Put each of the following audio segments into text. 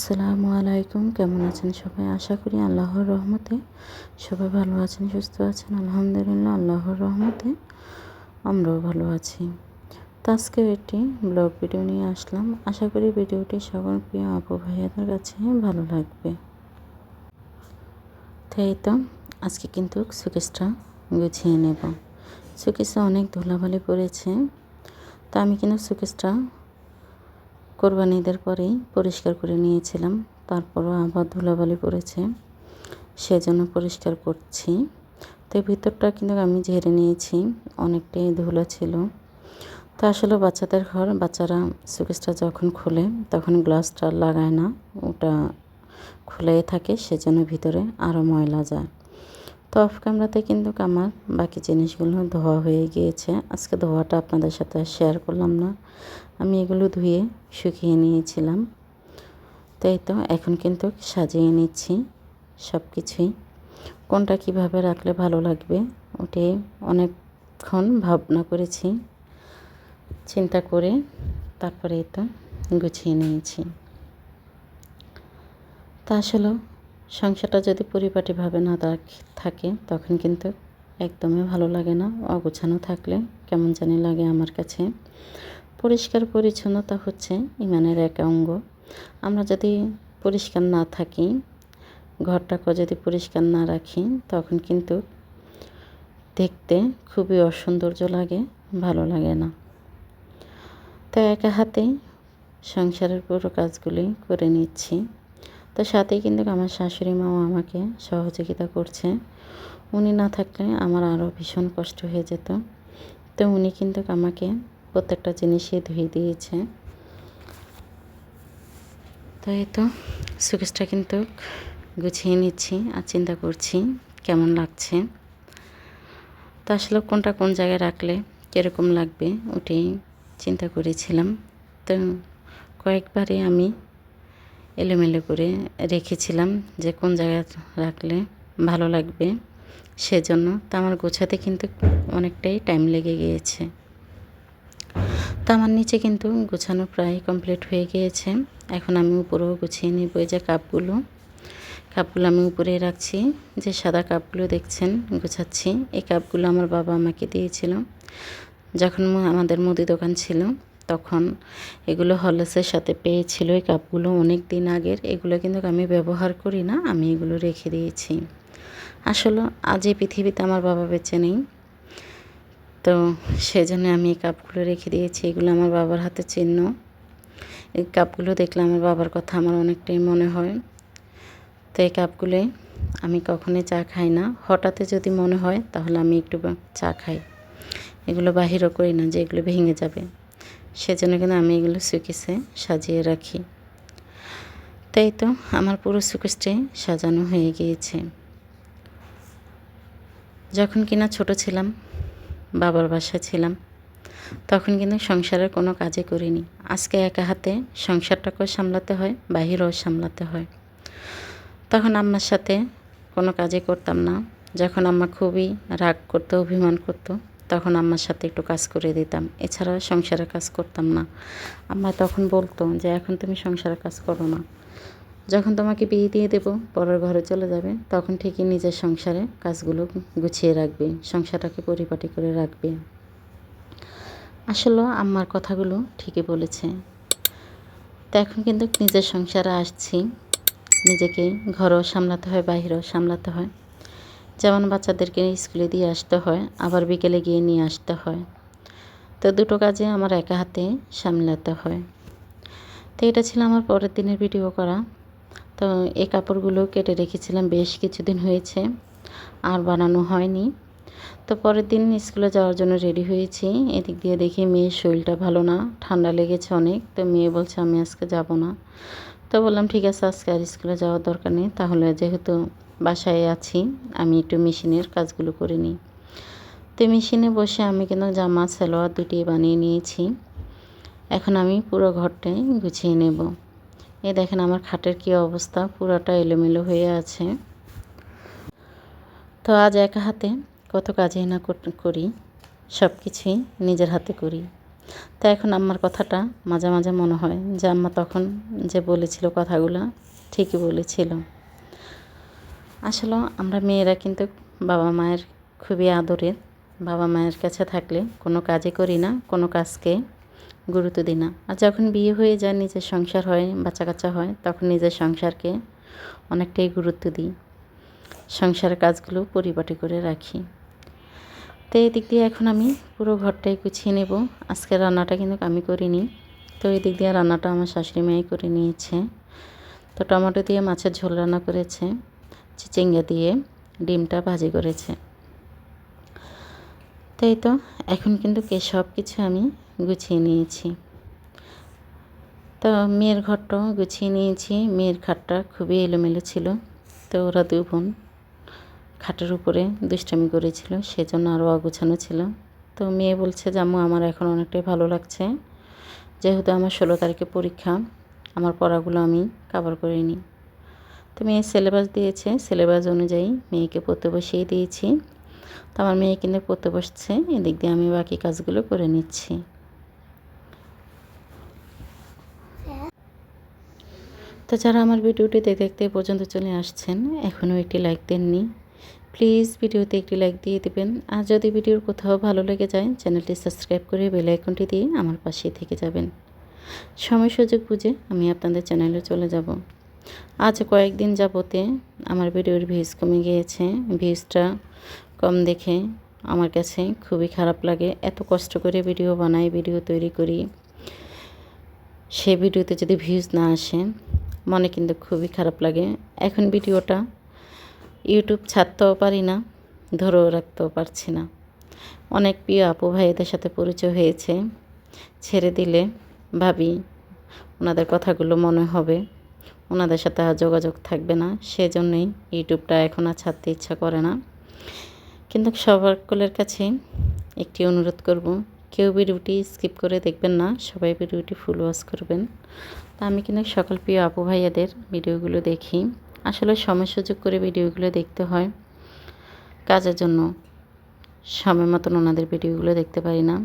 আসসালামু আলাইকুম। কেমন আছেন সবাই? আশা করি আল্লাহর রহমতে সবাই ভালো আছেন, সুস্থ আছেন। আলহামদুলিল্লাহ, আল্লাহর রহমতে আমরাও ভালো আছি। আজকে একটি ব্লগ ভিডিও নিয়ে আসলাম। আশা করি ভিডিওটি সকল প্রিয় আপু ভাইয়াদের কাছে ভালো লাগবে। তাই তো, আজকে কিন্তু সুকেশটা গুছিয়ে নেব। সুকেশটা অনেক ধুলাবালি পড়েছে। তো আমি কিন্তু সুকেশটা কোরবানি ঈদের পরেই পরিষ্কার করে নিয়েছিলাম। তারপরও আবার ধুলাবালি পড়েছে। সেজন্য পরিষ্কার করছি। তো ভিতরটা কিন্তু আমি ঝেড়ে নিয়েছি। অনেকটাই ধুলো ছিল। তো আসলে বাচ্চাদের ঘর, বাচ্চারা সুকেসটা যখন খোলে, তখন গ্লাসটা লাগায় না। ওটা খুলেই থাকে, সেজন্য ভিতরে আরও ময়লা যায়। তো অফ ক্যামেরাতে কিন্তু আমার বাকি জিনিসগুলো ধোয়া হয়ে গিয়েছে। আজকে ধোয়াটা আপনাদের সাথে শেয়ার করলাম না। আমি এগুলো ধুয়ে শুকিয়ে নিয়েছিলাম। তাই তো এখন কিন্তু সাজিয়ে নিচ্ছি সব কিছুই কোনটা কীভাবে রাখলে ভালো লাগবে ওটি অনেকক্ষণ ভাবনা করেছি। চিন্তা করে তারপরে তো গুছিয়ে নিয়েছি। তা আসলে সংসারটা যদি পরিপাটিভাবে না থাকে তখন কিন্তু একদমই ভালো লাগে না। অগোছানো থাকলে কেমন জানি লাগে আমার কাছে। পরিষ্কার পরিচ্ছন্নতা হচ্ছে ইমানের এক অঙ্গ। আমরা যদি পরিষ্কার না থাকি, ঘরটাকে যদি পরিষ্কার না রাখি, তখন কিন্তু দেখতে খুবই অসৌন্দর্য লাগে, ভালো লাগে না। তো একা হাতেই সংসারের পুরো কাজগুলি করে নিচ্ছি। তো সাথেই কিন্তু আমার শাশুড়ি মাও আমাকে সহযোগিতা করছে। উনি না থাকলে আমার আরও ভীষণ কষ্ট হয়ে যেত। তো উনি কিন্তু আমাকে প্রত্যেকটা জিনিসই ধুয়ে দিয়েছে। তো এই তো সুকেশটা কিন্তু গুছিয়ে নিচ্ছি আর চিন্তা করছি কেমন লাগছে। তো আসলে কোনটা কোন জায়গায় রাখলে কীরকম লাগবে ওটি চিন্তা করেছিলাম। তো কয়েকবারই আমি এলোমেলো করে রেখেছিলাম যে কোন জায়গায় রাখলে ভালো লাগবে সেজন্য। তো আমার গোছাতে কিন্তু অনেকটাই টাইম লেগে গিয়েছে। তো আমার নিচে কিন্তু গোছানো প্রায় কমপ্লিট হয়ে গিয়েছে। এখন আমি উপরেও গুছিয়ে নিব এই যে কাপগুলো। কাপগুলো আমি উপরে রাখছি। যে সাদা কাপগুলো দেখছেন, গোছাচ্ছি। এই কাপগুলো আমার বাবা আমাকে দিয়েছিল। যখন আমাদের মুদি দোকান ছিল, তখন এগুলো হলসের সাথে পেয়েছিল এই কাপগুলো অনেক দিন আগের। এগুলো কিন্তু আমি ব্যবহার করি না, আমি এগুলো রেখে দিয়েছি। আসলে আজ এই পৃথিবীতে আমার বাবা বেঁচে নেই। তো সেই জন্য আমি এই কাপগুলো রেখে দিয়েছি। এগুলো আমার বাবার হাতে চিহ্ন। এই কাপগুলো দেখলে আমার বাবার কথা আমার অনেকটাই মনে হয়। তো এই কাপগুলোই আমি কখনোই চা খাই না। হঠাৎ যদি মনে হয় তাহলে আমি একটু চা খাই। এগুলো বাহিরও করি না যে এগুলো ভেঙে যাবে। সেজন্য কিন্তু আমি এগুলো সুকেসে সাজিয়ে রাখি। তাই তো আমার পুরো সুকেসটাই সাজানো হয়ে গিয়েছে। যখন কিনা ছোট ছিলাম বাবার বাসায় ছিলাম। তখন কিন্তু সংসারের কোনো কাজে করিনি। আজকে একা হাতে সংসারটাকেও সামলাতে হয়, বাহিরেও সামলাতে হয়। তখন আম্মার সাথে কোনো কাজে করতাম না। যখন আম্মা খুবই রাগ করতো, অভিমান করতো, তখন আম্মার সাথে একটু কাজ করে দিতাম। এছাড়া সংসারের কাজ করতাম না। আম্মা তখন বলতো যে, এখন তুমি সংসারের কাজ করো না। যখন তোমাকে বিয়ে দিয়ে দেব পরের ঘরে চলে যাবে, তখন ঠিকই নিজের সংসারে কাজগুলো গুছিয়ে রাখবে, সংসারটাকে পরিপাটি করে রাখবে। আসলে আম্মার কথাগুলো ঠিকই বলেছে। তো এখন কিন্তু নিজের সংসারে আসছি, নিজেকে ঘরও সামলাতে হয়, বাহিরেও সামলাতে হয়। যেমন বাচ্চাদেরকে স্কুলে দিয়ে আসতে হয়, আবার বিকেলে গিয়ে নিয়ে আসতে হয়। তো দুটো কাজে আমার একা হাতে সামলাতে হয়। তো এটা ছিল আমার পরের দিনের ভিডিও করা। তো এই কাপড়গুলো কেটে রেখেছিলাম, বেশ কিছুদিন হয়েছে, আর বানানো হয়নি। তো পরের দিন স্কুলে যাওয়ার জন্য রেডি হয়েছি। এদিক দিয়ে দেখি মেয়ের শরীরটা ভালো না, ঠান্ডা লেগেছে অনেক, তো মেয়ে বলছে আমি আজকে যাব না। তো বললাম, ঠিক আছে, আজকে আর স্কুলে যাওয়ার দরকার নেই, তাহলে যেহেতু বাসায় আছি, আমি একটু মেশিনের কাজগুলো করে নিই। তো মেশিনে বসে আমি কিন্তু জামা, সালোয়ার দুটি বানিয়ে নিয়েছি। এখন আমি পুরো ঘরটাই গুছিয়ে নেব। এই দেখেন আমার খাটের কী অবস্থা, পুরোটা এলোমেলো হয়ে আছে। তো আজ একা হাতে কত কাজই না করি সব কিছুই নিজের হাতে করি। তো এখন আম্মার কথাটা মাঝে মাঝে মনে হয় যে আম্মা তখন যে বলেছিল কথাগুলো ঠিকই বলেছিল। আসলে আমরা মেয়েরা কিন্তু বাবা মায়ের খুবই আদরের। বাবা মায়ের কাছে থাকলে কোনো কাজই করি না, কোনো কাজকে গুরুত্ব দিই না। আর যখন বিয়ে হয়ে যায়, নিজের সংসার হয় বাচ্চা কাচ্চা হয়, তখন নিজের সংসারকে অনেকটাই গুরুত্ব দিই। সংসারের কাজগুলো পরিপাটি করে রাখি। তো এই দিক দিয়ে এখন আমি পুরো ঘরটাই গুছিয়ে নেব। আজকে রান্নাটা কিন্তু আমি করিনি। তো এই দিক দিয়ে রান্নাটা আমার শাশুড়ি মাই করে নিয়েছে। তো টমেটো দিয়ে মাছের ঝোল রান্না করেছে। চিচিঙ্গা দিয়ে ডিমটা ভাজি করেছে। তাই তো, এখন কিন্তু কে সব কিছু আমি গুছিয়ে নিয়েছি। তো মেয়ের ঘরটাও গুছিয়ে নিয়েছি। মেয়ের খাটটা খুবই এলোমেলো ছিল। তো ওরা দুই বোন খাটের উপরে দুষ্টামি করেছিল, সেজন্য আরও অগোছানো ছিল। তো মেয়ে বলছে জাম্মু আমার এখন অনেকটাই ভালো লাগছে। যেহেতু আমার ষোলো তারিখে পরীক্ষা, আমার পড়াগুলো আমি কাভার করে নিই। তো মেয়ে সিলেবাস দিয়েছে। সিলেবাস অনুযায়ী মেয়েকে পড়তে বসিয়ে দিয়েছি। তো আমার মেয়ে কিন্তু পড়তে বসছে। এদিক দিয়ে আমি বাকি কাজগুলো করে নিচ্ছি। তো যারা আমার ভিডিওটি দেখতে দেখতে পর্যন্ত চলে আসছেন, এখনও একটি লাইক দেননি প্লিজ ভিডিওতে একটি লাইক দিয়ে দেবেন। আর যদি ভিডিওর কোথাও ভালো লেগে যায়, চ্যানেলটি সাবস্ক্রাইব করে বেল আইকনটি দিয়ে আমার পাশেই থেকে যাবেন। সময় সুযোগ বুঝে আমি আপনাদের চ্যানেলে চলে যাব। আজ কয়েকদিন যাবতে আমার ভিডিওর ভিউজ কমে গিয়েছে। ভিউজটা কম দেখে আমার কাছে খুবই খারাপ লাগে। এত কষ্ট করে ভিডিও বানাই, ভিডিও তৈরি করি। সে ভিডিওতে যদি ভিউজ না আসে মনে কিন্তু খুবই খারাপ লাগে। এখন ভিডিওটা ইউটিউব ছাড়তেও পারি না, ধরেও রাখতেও পারছি না। অনেক প্রিয় আপু ভাইদের সাথে পরিচয় হয়েছে, ছেড়ে দিলে ভাবি ওনাদের কথাগুলো মনে হবে। ওনাদের সাথে আর যোগাযোগ থাকবে না, সেজন্যই ইউটিউবটা এখন আর ছাড়তে ইচ্ছা করে না। কিন্তু সবার কাছে একটি অনুরোধ করব, কেউ ভিডিওটি স্কিপ করে দেখবেন না, সবাই ভিডিওটি ফুল ওয়াশ করবেন। তা আমি কিন্তু সকল প্রিয় আপু ভাইয়াদের ভিডিওগুলো দেখি। আসলে সময় সুযোগ করে ভিডিওগুলো দেখতে হয়। কাজের জন্য সময় মতন ওনাদের ভিডিওগুলো দেখতে পারি না।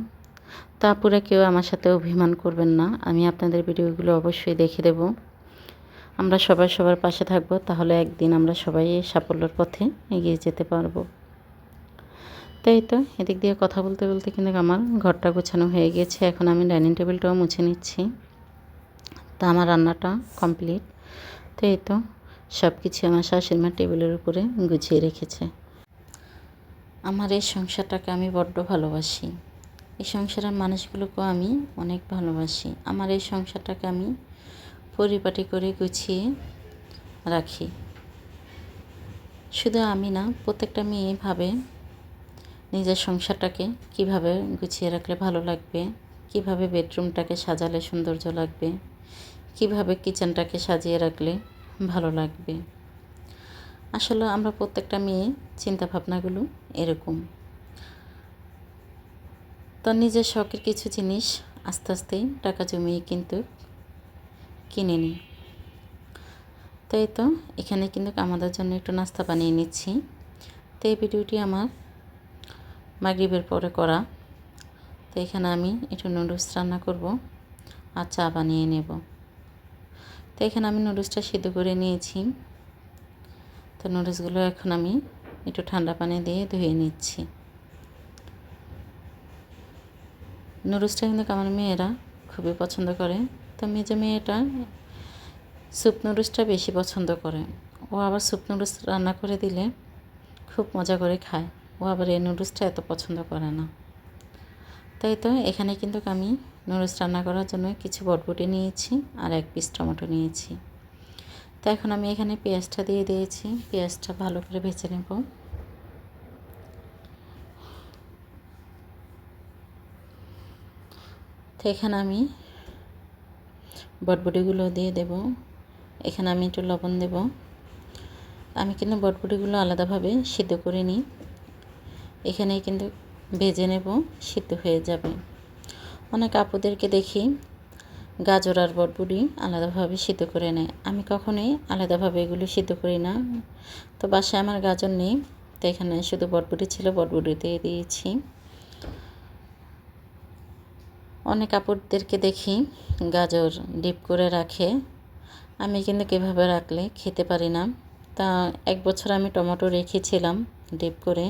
তা আপুরা কেউ আমার সাথে অভিমান করবেন না, আমি আপনাদের ভিডিওগুলো অবশ্যই দেখে দেব। আমরা সবাই সবার পাশে থাকব, তাহলে একদিন আমরা সবাই সাফল্যর পথে এগিয়ে যেতে পারব। তাই তো, এদিক দিয়ে কথা বলতে বলতে কিন্তু আমার ঘরটা গোছানো হয়ে গিয়েছে এখন আমি ডাইনিং টেবিলটাও মুছে নিচ্ছি। তা আমার রান্নাটা কমপ্লিট। তো এই তো সব কিছু আমার শাশুড়ি মা টেবিলের উপরে গুছিয়ে রেখেছে। আমার এই সংসারটাকে আমি বড্ড ভালোবাসি। এই সংসারের মানুষগুলোকেও আমি অনেক ভালোবাসি। আমার এই সংসারটাকে আমি পরিপাটি করে গুছিয়ে রাখি। শুধু আমি না, প্রত্যেকটা মেয়ে ভাবে নিজের সংসারটাকে কীভাবে গুছিয়ে রাখলে ভালো লাগবে, কীভাবে বেডরুমটাকে সাজালে সৌন্দর্য লাগবে। কীভাবে কিচেনটাকে সাজিয়ে রাখলে ভালো লাগবে? আসলে আমরা প্রত্যেকটা মেয়ে চিন্তা ভাবনাগুলো এরকম। তো নিজের শখের কিছু জিনিস আস্তে আস্তেই টাকা জমিয়ে কিন্তু কিনে নিই। তাই তো, এখানে কিন্তু আমাদের জন্য একটু নাস্তা বানিয়ে নিচ্ছি। তো এই ভিডিওটি আমার মাগরিবের পরে করা। তো এখানে আমি একটু নুডলস রান্না করব। আর চা বানিয়ে নেব। তো এখানে আমি নুডলসটা সিদ্ধ করে নিয়েছি। তো নুডলসগুলো এখন আমি একটু ঠান্ডা পানি দিয়ে ধুয়ে নিচ্ছি। নুডলসটা কিন্তু আমার মেয়েরা খুবই পছন্দ করে। তো মেজে মেয়েটা স্যুপ নুডলসটা বেশি পছন্দ করে। ও আবার স্যুপ নুডলস রান্না করে দিলে খুব মজা করে খায়। ও আবার এই নুডলসটা এত পছন্দ করে না। তাই তো এখানে কিন্তু আমি নুডলস রান্না করার জন্য কিছু বটবটি নিয়েছি আর এক পিস টমেটো নিয়েছি। তো এখন আমি এখানে পেঁয়াজটা দিয়ে দিয়েছি। পেঁয়াজটা ভালো করে ভেজে নেব। তো এখানে আমি বটবটিগুলো দিয়ে দেব। এখানে আমি একটু লবণ দেব। আমি কিন্তু বটবটিগুলো আলাদাভাবে সিদ্ধ করে নিই এখানে কিন্তু ভেজে নেব, সিদ্ধ হয়ে যাবে। অনেক আপুদেরকে দেখি গাজর আর বটবুটি আলাদাভাবে সিদ্ধ করে নেয়। আমি কখনোই আলাদাভাবে এগুলো সিদ্ধ করি না। তো বাসায় আমার গাজর নেই, তো এখানে শুধু বটবুটি ছিল, বটবুটি দিয়ে দিয়েছি। অনেক কাপড়দেরকে দেখি গাজর ডিপ করে রাখে। আমি কিন্তু কীভাবে রাখলে খেতে পারি না। তা এক বছর আমি টমেটো রেখেছিলাম ডিপ করে।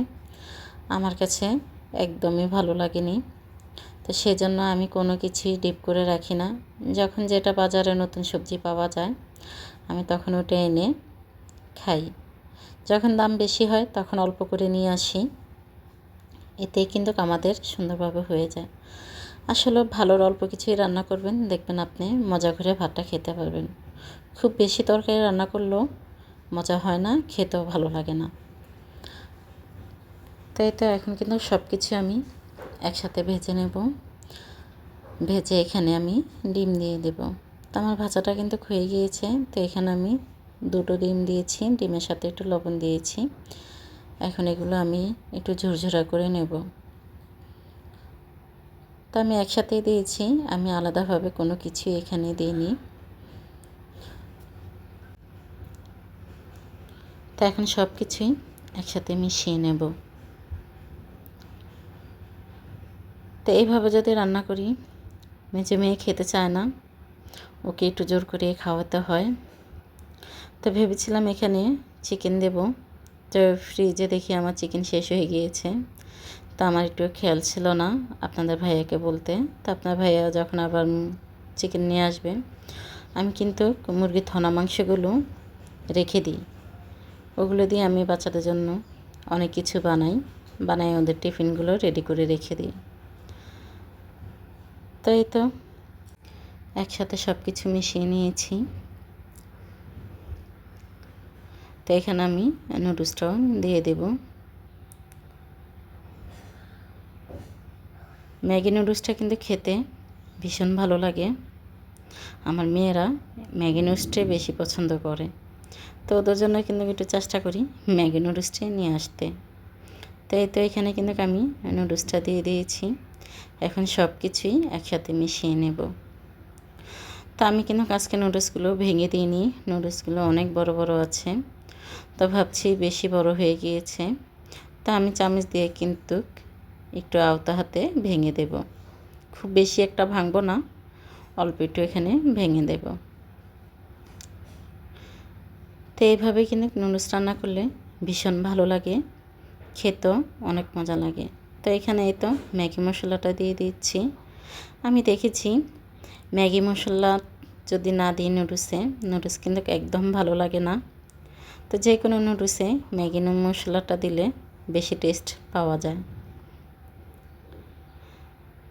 আমার কাছে একদমই ভালো লাগেনি। তো সেজন্য আমি কোনো কিছুই ডিপ করে রাখি না। যখন যেটা বাজারে নতুন সবজি পাওয়া যায়, আমি তখন ওটা এনে খাই। যখন দাম বেশি হয়, তখন অল্প করে নিয়ে আসি। এতেই কিন্তু আমাদের সুন্দরভাবে হয়ে যায়। আসলে ভালোর অল্প কিছুই রান্না করবেন, দেখবেন আপনি মজা করে ভাতটা খেতে পারবেন। খুব বেশি তরকারি রান্না করলেও মজা হয় না, খেতেও ভালো লাগে না। তাই তো এখন কিন্তু সব কিছু আমি একসাথে ভেজে নেব। ভেজে এখানে আমি ডিম দিয়ে দেব। তো আমার ভাজাটা কিন্তু হয়ে গিয়েছে। তো এখানে আমি দুটো ডিম দিয়েছি, ডিমের সাথে একটু লবণ দিয়েছি। এখন এগুলো আমি একটু ঝুরঝুরা করে নেব। তো আমি একসাথেই দিয়েছি। আমি আলাদাভাবে কোনো কিছু এখানে দিইনি। তো এখন সব কিছুই একসাথে মিশিয়ে নেব। তো এইভাবে যদি রান্না করি মেজে মেয়ে খেতে চায় না, ওকে একটু জোর করে খাওয়াতে হয়। তো ভেবেছিলাম এখানে চিকেন দেব। তো ফ্রিজে দেখি আমার চিকেন শেষ হয়ে গিয়েছে। তো আমার একটু খেয়াল ছিল না আপনাদের ভাইয়াকে বলতে। তো আপনার ভাইয়া যখন আবার চিকেন নিয়ে আসবে, আমি কিন্তু মুরগির থনা মাংসগুলো রেখে দিই। ওগুলো দিয়ে আমি বাচ্চাদের জন্য অনেক কিছু বানাই। বানাই ওদের টিফিনগুলো রেডি করে রেখে দিই। তো এই তো একসাথে সব কিছু মিশিয়ে নিয়েছি। তো এখানে আমি নুডলসটাও দিয়ে দেব। ম্যাগি নুডলসটা কিন্তু খেতে ভীষণ ভালো লাগে। আমার মেয়েরা ম্যাগি নুডলসটাই বেশি পছন্দ করে। তো ওদের জন্য কিন্তু একটু চেষ্টা করি ম্যাগি নুডলসটাই নিয়ে আসতে। তো এই তো এখানে কিন্তু আমি নুডলসটা দিয়ে দিয়েছি। এখন সব কিছুই একসাথে মিশিয়ে নেব। তো আমি কিন্তু আজকে নুডলসগুলো ভেঙে দিইনি? নুডলসগুলো অনেক বড় বড় আছে। তো ভাবছি বেশি বড় হয়ে গিয়েছে। তা আমি চামচ দিয়ে কিন্তু একটু আওতা হাতে ভেঙে দেব। খুব বেশি একটা ভাঙবো না, অল্প একটু এখানে ভেঙে দেব। তো এইভাবে কিন্তু নুডলস রান্না করলে ভীষণ ভালো লাগে, খেতেও অনেক মজা লাগে। তো এখানে এই তো ম্যাগি মশলাটা দিয়ে দিচ্ছি। আমি দেখেছি ম্যাগি মশলা যদি না দিই নুডলসে, নুডলস কিন্তু একদম ভালো লাগে না। তো যে কোনো নুডলসে ম্যাগি মশলাটা দিলে বেশি টেস্ট পাওয়া যায়।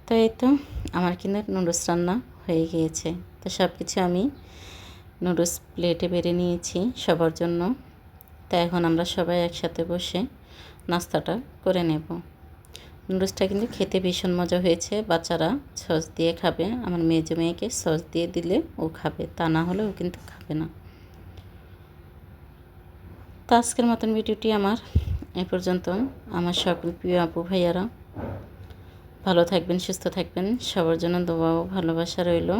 তো এই তো আমার কিন্তু নুডলস রান্না হয়ে গিয়েছে। তো সব কিছু আমি নুডলস প্লেটে বেড়ে নিয়েছি সবার জন্য। তো এখন আমরা সবাই একসাথে বসে নাস্তাটা করে নেব। নুডলসটা কিন্তু খেতে ভীষণ মজা হয়েছে। বাচ্চারা সস দিয়ে খাবে। আমার মেয়ে মেয়েকে সস দিয়ে দিলে ও খাবে। তা না হলে ও কিন্তু খাবে না। তো আজকের মতন ভিডিওটি আমার এ পর্যন্ত। আমার সকল প্রিয় আপু ভাইয়ারা, ভালো থাকবেন, সুস্থ থাকবেন। সবার জন্য দোয়া ও ভালোবাসা রইল।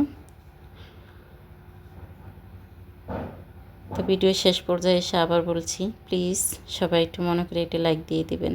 তো ভিডিও শেষ পর্যায়ে এসে আবার বলছি প্লিজ সবাই একটু মনে করে একটি লাইক দিয়ে দিবেন।